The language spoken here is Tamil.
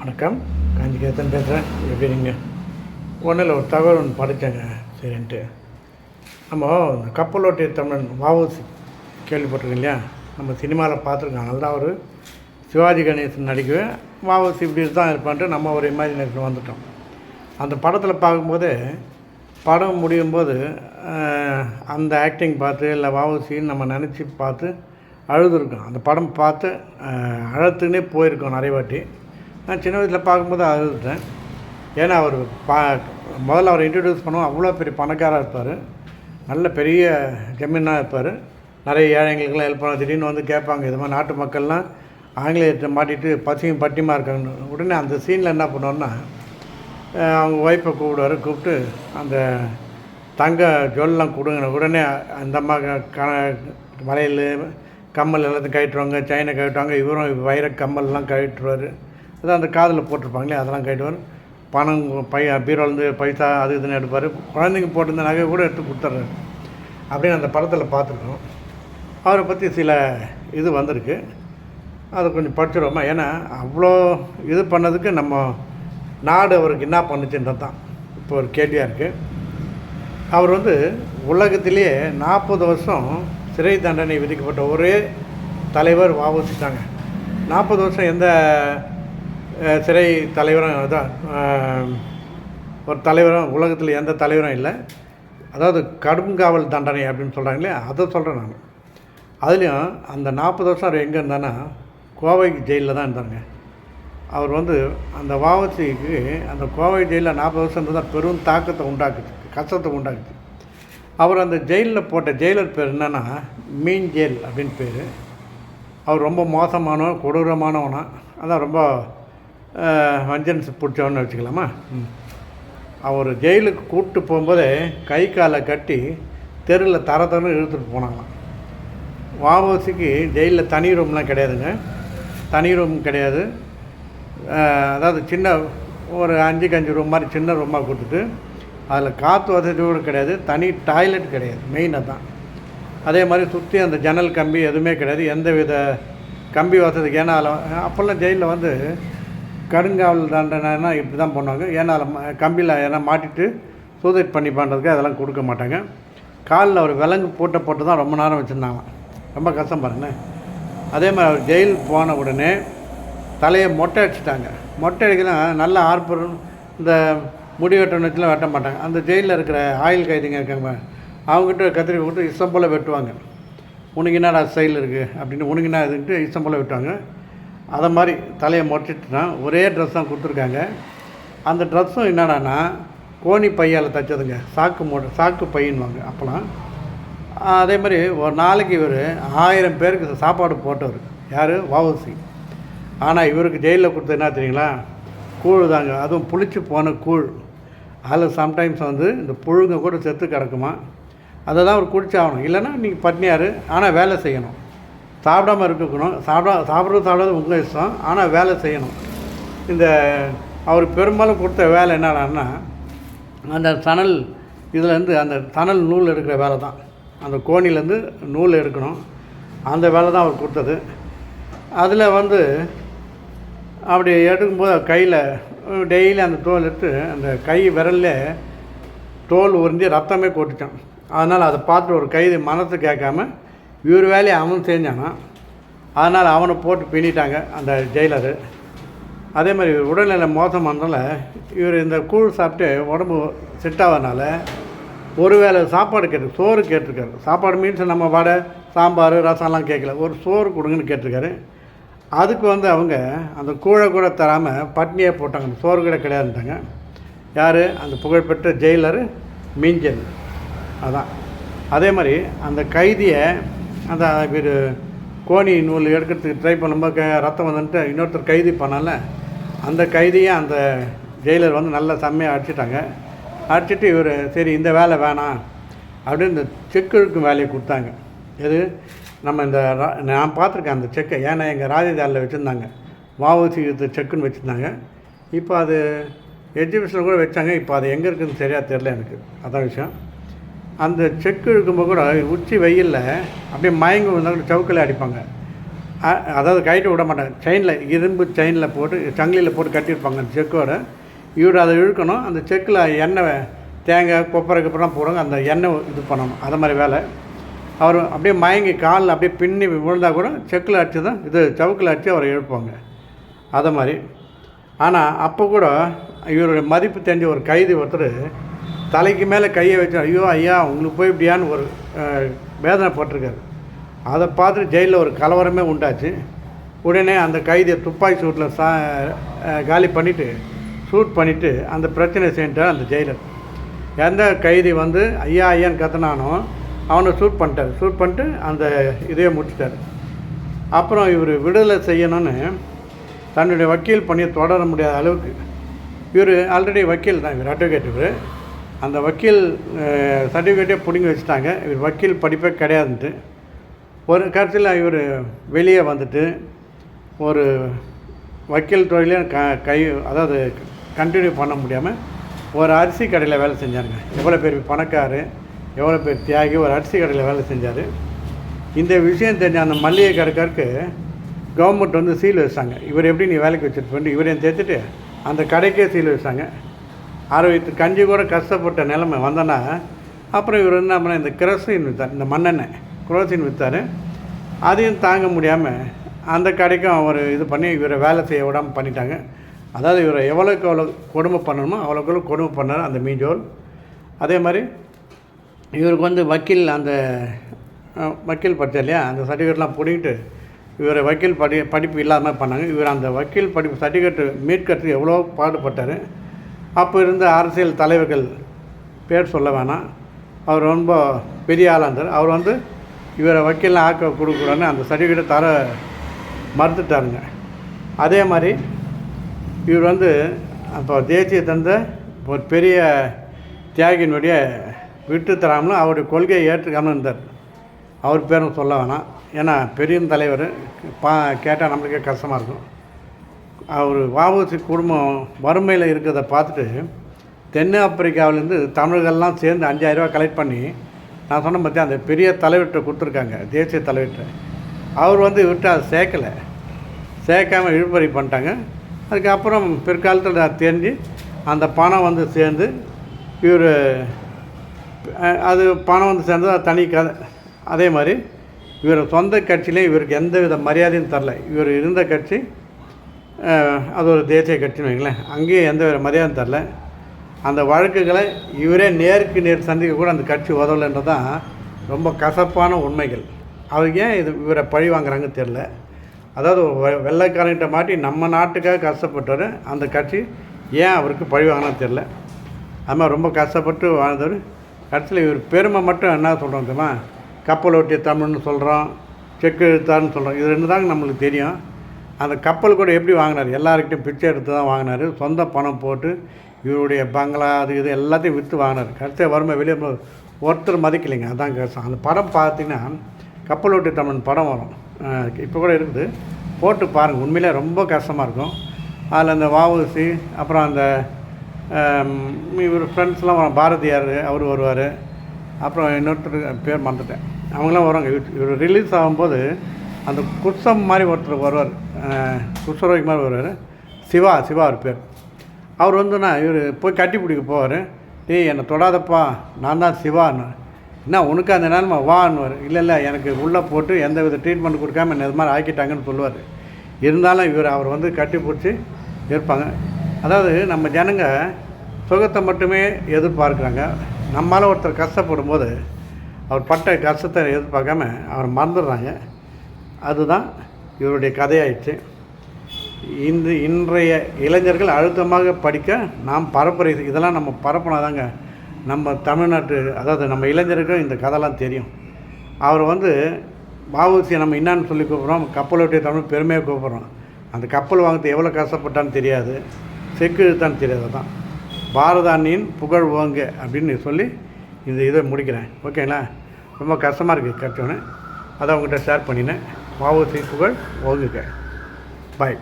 வணக்கம். காஞ்சிகேத்தன் பேசுகிறேன் எப்படி நீங்கள் ஒன்றில் இல்லை ஒரு தகவல் ஒன்று படித்தேங்க சரின்ட்டு. நம்ம இந்த கப்பலோட்டிய தமிழன் வாவுசி கேள்விப்பட்டிருக்கோம் இல்லையா? நம்ம சினிமாவில் பார்த்துருக்கோம் அதனால தான் அவர் சிவாஜி கணேசன் நடிக்கவே வாவுசி இப்படி தான் இருப்பான்ட்டு நம்ம ஒரு இமேஜினேஷன் வந்துட்டோம். அந்த படத்தில் பார்க்கும்போது படம் முடியும் போது அந்த ஆக்டிங் பார்த்து இல்லை வாவுசின்னு நம்ம நினச்சி பார்த்து அழுதுருக்கோம். அந்த படம் பார்த்து அழுத்துன்னே போயிருக்கோம் நிறைய வாட்டி. நான் சின்ன வயசில் பார்க்கும்போது அழுதுட்டேன் ஏன்னா அவர் பா முதல்ல அவர் இன்ட்ரடியூஸ் பண்ணுவோம் அவ்வளோ பெரிய பணக்காராக இருப்பார். நல்ல பெரிய ஜமீனாக இருப்பார். நிறைய ஏழைங்களுக்கெல்லாம் ஹெல்ப் பண்ண திடீர்னு வந்து கேட்பாங்க இது மாதிரி நாட்டு மக்கள்லாம் ஆங்கிலேயத்தை மாட்டிட்டு பசியும் பட்டியமாக இருக்காங்க உடனே அந்த சீனில் என்ன பண்ணுவோன்னா அவங்க ஒய்ஃபை கூப்பிடுவார் கூப்பிட்டு அந்த தங்க ஜுவல்லாம் கொடுங்க. உடனே அந்த அம்மா க- க வளையல் கம்மல் எல்லாத்தையும் கழட்டுவாங்க செயினை கழட்டுவாங்க இவரும் வைர கம்மல்லாம் கழட்டுருவார் அதான் அந்த காதில் போட்டிருப்பாங்களே அதெல்லாம் கழட்டுவார் பணம் பை பீரோலேருந்து பைசா அது இதுன்னு எடுப்பார். குழந்தைங்க போட்டிருந்த நகை கூட எடுத்து கொடுத்துட்றாரு. அப்படின்னு அந்த படத்தில் பார்த்துருக்கோம். அவரை பற்றி சில இது வந்திருக்கு. அதை கொஞ்சம் படிச்சிடுவோமா ஏன்னா அவ்வளோ இது பண்ணதுக்கு நம்ம நாடு அவருக்கு என்ன பண்ணுச்சுன்றது தான். இப்போ ஒரு கேள்வியாக இருக்குது அவர் வந்து உலகத்திலேயே நாற்பது வருஷம் சிறை தண்டனை விதிக்கப்பட்ட ஒரே தலைவர் வாவசிட்டாங்க நாற்பது வருஷம் எந்த சிறை தலைவரும் அதான் ஒரு தலைவரும் உலகத்தில் எந்த தலைவரும் இல்லை. அதாவது கடும் காவல் தண்டனை அப்படின்னு சொல்கிறாங்களே அதை சொல்கிறேன் நான். அதுலேயும் அந்த நாற்பது வருஷம் அவர் எங்கே இருந்தானா கோவை ஜெயிலில் தான் இருந்தாங்க அவர் வந்து அந்த வாவசிக்கு அந்த கோவை ஜெயிலில் நாற்பது வருஷம் இருந்தால் பெரும் தாக்கத்தை உண்டாக்குச்சு கஷ்டத்தை உண்டாக்குச்சு அவர் அந்த ஜெயிலில் போட்ட ஜெயிலர் பேர் என்னென்னா மீன் ஜெயில் அப்படின்னு பேர். அவர் ரொம்ப மோசமானவன் கொடூரமானவனா. அதான் ரொம்ப வஞ்சன்ஸ் பிடிச்சவன்னு வச்சுக்கலாமா? ம். அவர் ஜெயிலுக்கு கூப்பிட்டு போகும்போதே கை காலை கட்டி தெருவில் தர தரன்னு இழுத்துட்டு போனாங்களாம். வாவோசிக்கு ஜெயிலில் தனி ரூம்லாம் கிடையாதுங்க. தனி ரூம் கிடையாது. அதாவது சின்ன ஒரு அஞ்சுக்கு அஞ்சு ரூம் மாதிரி சின்ன ரூமாக கொடுத்துட்டு அதில் காற்று வசதியோடு கிடையாது தனி டாய்லெட் கிடையாது மெயினாக தான் அதே மாதிரி சுற்றி அந்த ஜன்னல் கம்பி எதுவுமே கிடையாது. எந்த வித கம்பி வசதிக்கு ஏன்னா அதில் அப்போல்லாம் ஜெயிலில் வந்து கருங்காவல் தண்டனைனா இப்படி தான் பண்ணுவாங்க. ஏன்னா கம்பியில் ஏன்னா மாட்டிட்டு சூசைட் பண்ணி பண்ணுறதுக்கு அதெல்லாம் கொடுக்க மாட்டாங்க. காலில் ஒரு விலங்கு போட்ட போட்டு தான் ரொம்ப நேரம் வச்சுருந்தாங்க ரொம்ப கஷ்டம் பாருங்கண்ணே அதே மாதிரி அவர் ஜெயில் போன உடனே தலையை மொட்டை அடிச்சிட்டாங்க. மொட்டை அடிக்கலாம் நல்ல ஆர்ப்பர் இந்த முடி வெட்டணும் வச்சுலாம் வெட்ட மாட்டாங்க. அந்த ஜெயிலில் இருக்கிற ஆயில் கைதிங்க இருக்காங்க அவங்ககிட்ட கத்திரிக்கை கொடுத்து இஷ்டம் போல் வெட்டுவாங்க. உனக்கு என்னடா ஸ்டைல் இருக்குது அப்படின்னு உனக்கு என்ன இதுன்ட்டு இஷ்டம் போல் வெட்டுவாங்க. அதை மாதிரி தலையை மொட்டிட்டுனா ஒரே ட்ரெஸ் தான் கொடுத்துருக்காங்க. அந்த ட்ரெஸ்ஸும் என்னடான்னா கோணி பையால் தைச்சதுங்க. சாக்கு மூட்டை சாக்கு பையன்வாங்க அப்போலாம் அதே மாதிரி ஒரு நாளைக்கு இவர் ஆயிரம் பேருக்கு சாப்பாடு போட்டவர். யார்? வவுசி ஆனால் இவருக்கு ஜெயிலில் கொடுத்தது என்ன தெரியுங்களா? கூழ் தாங்க. அதுவும் புளிச்சு போன கூழ். அதில் சம்டைம்ஸ் வந்து இந்த புழுங்க கூட செத்து கிடக்குமா? அதை தான் அவர் குடிச்சாகணும். இல்லைன்னா நீங்கள் பட்னியார். ஆனால் வேலை செய்யணும். சாப்பிடாம இருக்கணும். சாப்பிடா சாப்பிட்றது சாப்பிடாது உங்கள் இஷ்டம். ஆனால் வேலை செய்யணும். இந்த அவர் பெரும்பாலும் கொடுத்த வேலை என்னடான்னா அந்த சணல் இதுலேருந்து அந்த சணல் நூல் எடுக்கிற வேலை தான். அந்த கோணிலேருந்து நூல் எடுக்கணும். அந்த வேலை தான் அவர் கொடுத்தது. அதில் வந்து அப்படி எடுக்கும்போது கையில் டெய்லி அந்த தோல் எடுத்து அந்த கை விரல்ல தோல் உறிஞ்சி ரத்தமே கொட்டுச்சான் அதனால் அதை பார்த்து ஒரு கைது மனசு கேட்காம இவர் வேலையை அவன் செஞ்சானா? அதனால் அவனை போட்டு பின்னிட்டாங்க அந்த ஜெயிலரு அதே மாதிரி இவர் உடல்நிலை மோசமானதால இவர் இந்த கூழ் சாப்பிட்டு உடம்பு செட் ஆகாதனால ஒரு வேளை சாப்பாடு கேட்டு சோறு கேட்டிருக்காரு. சாப்பாடு மீன்ஸ் நம்ம வடை சாம்பார் ரசம்லாம் கேட்கல. ஒரு சோறு கொடுங்கன்னு கேட்டிருக்காரு. அதுக்கு வந்து அவங்க அந்த கூழை கூட தராமல் பட்னியே போட்டாங்க. அந்த சோறு கூட கிடையாதுட்டாங்க யார்? அந்த புகழ்பெற்ற ஜெயிலர் மீஞ்சல் அதான். அதே மாதிரி அந்த கைதியை அந்த பேர் கோணி நூல் எடுக்கிறதுக்கு ட்ரை பண்ணும்போது க- ரத்தம் வந்துட்டு இன்னொருத்தர் கைதி பண்ணால அந்த கைதியை அந்த ஜெயிலர் வந்து நல்லா செம்மையாக அடிச்சிட்டாங்க. அடிச்சிட்டு இவர் சரி இந்த வேலை வேணாம். அப்படின்னு இந்த செக் இழுக்கும் வேலையை கொடுத்தாங்க. எது? நம்ம இந்த நான் பார்த்துருக்கேன் அந்த செக்கை. ஏன்னா எங்கள் ராஜதாரில் வச்சுருந்தாங்க. வாவசி யுத்த செக்குன்னு வச்சுருந்தாங்க. இப்போ அது எக்ஸிபிஷனில் கூட வச்சாங்க. இப்போ அது எங்கே இருக்குதுன்னு சரியாக தெரில எனக்கு. அதான் விஷயம். அந்த செக்கு இழுக்கும்போது கூட உச்சி வெயிலில் அப்படியே மயங்கி விழுந்தா கூட சவுக்கில் அடிப்பாங்க. அதாவது கைட்டு விட மாட்டாங்க. செயினில் இரும்பு செயினில் போட்டு சங்கிலியில் போட்டு கட்டியிருப்பாங்க அந்த செக்கோட. இவர் அதை இழுக்கணும். அந்த செக்கில் எண்ணெய் தேங்காய் கொப்பரை கப்பரெல்லாம் போடுவாங்க. அந்த எண்ணெய் இது பண்ணணும். அது மாதிரி வேலை. அவர் அப்படியே மயங்கி காலில் அப்படியே பின்னி விழுந்தால் கூட செக்கில் அடித்து தான் இது சவுக்கில் அடித்து அவரை எழுப்பாங்க அதை மாதிரி. ஆனால் அப்போ கூட இவருடைய மதிப்பு தெரிஞ்ச ஒரு கைதி ஒருத்தர் தலைக்கு மேலே கையை வச்சு ஐயோ ஐயா உங்களுக்கு போய் இப்படியான்னு ஒரு வேதனை போட்டிருக்காரு. அதை பார்த்துட்டு ஜெயிலில் ஒரு கலவரமே உண்டாச்சு. உடனே அந்த கைதியை துப்பாக்கி சூட்டில் சா காலி பண்ணிவிட்டு ஷூட் பண்ணிவிட்டு அந்த பிரச்சனை செஞ்சார் அந்த ஜெயிலர். எந்த கைதி வந்து ஐயா ஐயான்னு கத்துனானோ அவனை ஷூட் பண்ணிட்டார். ஷூட் பண்ணிட்டு அந்த இதையே முடிச்சிட்டார். அப்புறம் இவர் விடுதலை செய்யணும்னு தன்னுடைய வக்கீல் பண்ணி தொடர முடியாத அளவுக்கு இவர் ஆல்ரெடி வக்கீல் தான் இவர் அட்வொகேட் இவர். அந்த வக்கீல் சர்டிஃபிகேட்டே பிடுங்கி வச்சுட்டாங்க. இவர் வக்கீல் படிப்பே கிடையாதுன்ட்டு. ஒரு கருத்தில் இவர் வெளியே வந்துட்டு ஒரு வக்கீல் தொழிலே க கை அதாவது கண்டினியூ பண்ண முடியாமல் ஒரு அரிசி கடையில் வேலை செஞ்சாருங்க. எவ்வளோ பேர் பணக்கார் எவ்வளோ பேர் தியாகி ஒரு அரிசி கடையில் வேலை செஞ்சார். இந்த விஷயம் தெரிஞ்ச அந்த மல்லிகை கடைக்காருக்கு கவர்மெண்ட் வந்து சீல் வச்சாங்க. இவர் எப்படி நீ வேலைக்கு வச்சுட்டு இவரையும் சேர்த்துட்டு அந்த கடைக்கே சீல் வச்சாங்க. ஆரோக்கியத்து கஞ்சி கூட கஷ்டப்பட்ட நிலைமை வந்தனா அப்புறம் இவர் என்ன பண்ண இந்த கிரசின் விற்றார் இந்த மண்ணெண்ணெய் குரோசின் விற்றார் அதையும் தாங்க முடியாமல் அந்த கடைக்கும் அவர் இது பண்ணி இவரை வேலை செய்ய விடாமல் பண்ணிட்டாங்க. அதாவது இவரை எவ்வளோக்கு எவ்வளோ கொடுமை பண்ணணுமோ அவ்வளோக்கு எவ்வளோ கொடுமை பண்ணார் அந்த மீஞ்சோல். அதே மாதிரி இவருக்கு வந்து வக்கீல் அந்த வக்கீல் படித்தார் இல்லையா? அந்த சர்டிஃபிகேட்லாம் பிடிக்கிட்டு இவரை வக்கீல் படி படிப்பு இல்லாமல் பண்ணாங்க. இவர் அந்த வக்கீல் படிப்பு சர்டிஃபிகேட் மீட்கிறதுக்கு எவ்வளோ பாடுபட்டார். அப்போ இருந்த அரசியல் தலைவர்கள் பேர் சொல்ல வேணாம். அவர் ரொம்ப பெரிய ஆளாக இருந்தார் அவர் வந்து இவரை வக்கீலாம் ஆக்க கொடுக்குறோன்னு அந்த சர்டிஃபிகேட்டை தர மறுத்துட்டாருங்க. அதே மாதிரி இவர் வந்து அப்போ தேசிய தந்த ஒரு பெரிய தியாகியினுடைய விட்டு தராமலும் அவருடைய கொள்கையை ஏற்றுக்காமல் இருந்தார். அவர் பேரும் சொல்ல வேணாம். ஏன்னா பெரிய தலைவர் பா கேட்டால் நம்மளுக்கே கஷ்டமாக இருக்கும். அவர் வாபசி குடும்பம் வறுமையில் இருக்கிறத பார்த்துட்டு தென்னாப்பிரிக்காவிலேருந்து தமிழர்கள்லாம் சேர்ந்து அஞ்சாயிரரூவா கலெக்ட் பண்ணி நான் சொன்ன பற்றி அந்த பெரிய தலைவர்கிட்ட கொடுத்துருக்காங்க தேசிய தலைவர்கிட்ட. அவர் வந்து இவர்கிட்ட அதை சேர்க்கலை. சேர்க்காம இழுபறி பண்ணிட்டாங்க. அதுக்கப்புறம் பிற்காலத்தில் நான் தெரிஞ்சு அந்த பணம் வந்து சேர்ந்து இவர் அது பணம் வந்து சேர்ந்தது தனி கதை. அதே மாதிரி இவர் சொந்த கட்சியிலே இவருக்கு எந்த வித மரியாதையும் தரல. இவர் இருந்த கட்சி அது ஒரு தேசிய கட்சின்னு வைங்களேன். அங்கேயும் எந்த ஒரு மரியாதை தரல. அந்த வழக்குகளை இவரே நேருக்கு நேர் சந்திக்க கூட அந்த கட்சி உதவலைன்றது தான் ரொம்ப கசப்பான உண்மைகள். அவர் ஏன் இது இவரை பழி வாங்குறாங்க தெரில அதாவது வெ- வெள்ளைக்காரங்கிட்ட மாட்டி நம்ம நாட்டுக்காக கஷ்டப்பட்டவர் அந்த கட்சி ஏன் அவருக்கு பழி வாங்கினா தெரில அது மாதிரி ரொம்ப கஷ்டப்பட்டு வாழ்ந்தவர். கடைசியில் இவர் பெருமை மட்டும் என்ன சொல்கிறோம் தெரியுமா? கப்பல் ஒட்டிய தமிழ்னு சொல்கிறோம் செக்கு எழுத்தார்னு சொல்கிறோம் இது ரெண்டு தாங்க நம்மளுக்கு தெரியும். அந்த கப்பல் கூட எப்படி வாங்கினார்? எல்லாருக்கிட்டையும் பிச்சை எடுத்து தான் வாங்கினார். சொந்த பணம் போட்டு இவருடைய பங்களா அது இது எல்லாத்தையும் விற்று வாங்கினார். கடைசியாக வறுமை வெளியே போ- ஒருத்தர் மதிக்கலைங்க. அதான் கஷ்டம் அந்த படம் பார்த்தீங்கன்னா கப்பல் ஓட்டிய தமிழ் படம் வரும். இப்போ கூட இருக்குது. போட்டு பாருங்கள் உண்மையிலே ரொம்ப கஷ்டமாக இருக்கும். அதில் அந்த வாவுசி அப்புறம் அந்த இவர் ஃப்ரெண்ட்ஸ்லாம் வரும். பாரதியார் அவர் வருவார். அப்புறம் இன்னொருத்தர் பேர் மறந்துட்டேன். அவங்களாம் வருவாங்க. இவர் ரிலீஸ் ஆகும்போது அந்த குர்சம் மாதிரி ஒருத்தர் வருவார் குர்சரோகி மாதிரி வருவார். சிவா சிவா அவர் பேர். அவர் வந்துன்னா இவர் போய் கட்டி பிடிக்க போவார். டேய் என்னை தொடாதப்பா நான் தான் சிவான்னு என்ன உனக்கு அந்த நேரமா வான்னுவார் இல்லை இல்லை எனக்கு உள்ளே போட்டு எந்த வித ட்ரீட்மெண்ட் கொடுக்காம என்ன இது மாதிரி ஆக்கிட்டாங்கன்னு சொல்லுவார். இருந்தாலும் இவர் அவர் வந்து கட்டி பிடிச்சி இருப்பாங்க அதாவது நம்ம ஜனங்க சுகத்தை மட்டுமே எதிர்பார்க்குறாங்க. நம்மளால் ஒருத்தர் கஷ்டப்படும் போது அவர் பட்ட கஷ்டத்தை எதிர்பார்க்காம அவர் மறந்துடுறாங்க. அதுதான் இவருடைய கதையாயிடுச்சு இந்த இன்றைய இளைஞர்கள் அழுத்தமாக படிக்க நாம் பரப்புரை இதெல்லாம் நம்ம பரப்புனாதாங்க நம்ம தமிழ்நாட்டு அதாவது நம்ம இளைஞருக்கும் இந்த கதைலாம் தெரியும். அவர் வந்து வஉசியை நம்ம என்னான்னு சொல்லி கூப்பிட்றோம் கப்பலோட்டிய தமிழ் பெருமையாக கூப்பிட்றோம். அந்த கப்பல் வாங்கிறது எவ்வளோ கஷ்டப்பட்டான்னு தெரியாது. செக்கு இழுத்தான்னு தெரியாது தான் பாரதாணியின் புகழ் ஓங்க அப்படின்னு சொல்லி இந்த இதை முடிக்கிறேன். ஓகேங்களா? ரொம்ப கஷ்டமாக இருக்குது கட்டோன்னு. அதை அவங்ககிட்ட ஷேர் பண்ணினேன். மாவு புகழ் ஓங்குக. பாய்